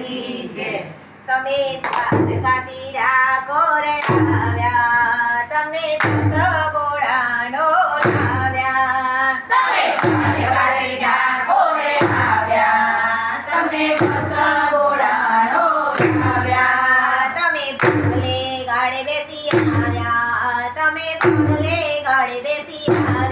ની ઈજે તમે તાર કા દીરા કોરે આવ્યા તમે પુત બોડાનો આવ્યા તમે તાર કા દીરા કોરે આવ્યા તમે પુત બોડાનો આવ્યા તમે પુનલે ગાડે બેસી આવ્યા તમે પુનલે ગાડે બેસી આવ્યા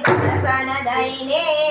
દઈને